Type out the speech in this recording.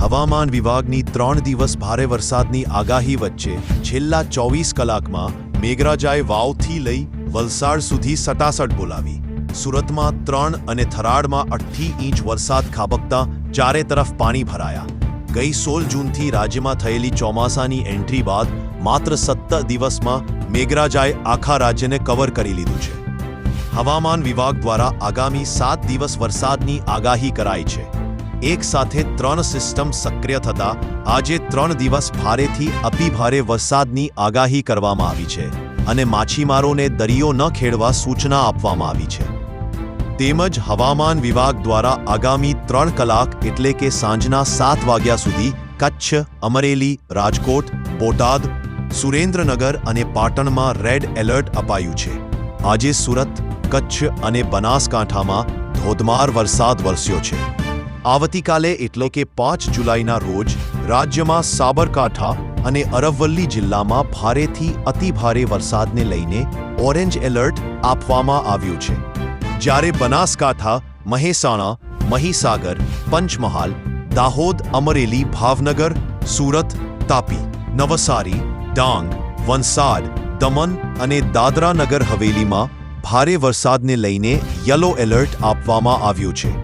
હવામાન વિભાગની ત્રણ દિવસ ભારે વરસાદની આગાહી વચ્ચે છેલ્લા ચોવીસ કલાકમાં મેઘરાજાએ વાવથી લઈ વલસાડ સુધી સટાસટ બોલાવી. સુરતમાં ત્રણ અને થરાડમાં અઠ્ઠી ઇંચ વરસાદ ખાબકતા ચારે તરફ પાણી ભરાયા. ગઈ સોળ જૂનથી રાજ્યમાં થયેલી ચોમાસાની એન્ટ્રી બાદ માત્ર સત્તર દિવસમાં મેઘરાજાએ આખા રાજ્યને કવર કરી લીધું છે. હવામાન વિભાગ દ્વારા આગામી સાત દિવસ વરસાદની આગાહી કરાઈ છે. એક સાથે ત્રણ સિસ્ટમ સક્રિય થતા, આજે ત્રણ દિવસ ભારેથી અતિભારે વરસાદની આગાહી કરવામાં આવી છે અને માછીમારોને દરિયો ન ખેડવા સૂચના આપવામાં આવી છે. તેમજ હવામાન વિભાગ દ્વારા આગામી ત્રણ કલાક એટલે કે સાંજના સાત વાગ્યા સુધી કચ્છ, અમરેલી, રાજકોટ, બોટાદ, સુરેન્દ્રનગર અને પાટણમાં રેડ એલર્ટ અપાયું છે. આજે સુરત, કચ્છ અને બનાસકાંઠામાં ધોધમાર વરસાદ વરસ્યો છે. આવતીકાલે એટલે કે પાંચ જુલાઈના રોજ રાજ્યમાં સાબરકાંઠા અને અરવલ્લી જિલ્લામાં ભારેથી અતિભારે વરસાદને લઈને ઓરેન્જ એલર્ટ આપવામાં આવ્યું છે. જ્યારે બનાસકાંઠા, મહેસાણા, મહીસાગર, પંચમહાલ, દાહોદ, અમરેલી, ભાવનગર, સુરત, તાપી, નવસારી, ડાંગ, વલસાડ દમન અને દાદરા નગર હવેલીમાં ભારે વરસાદને લઈને યલો એલર્ટ આપવામાં આવ્યું છે.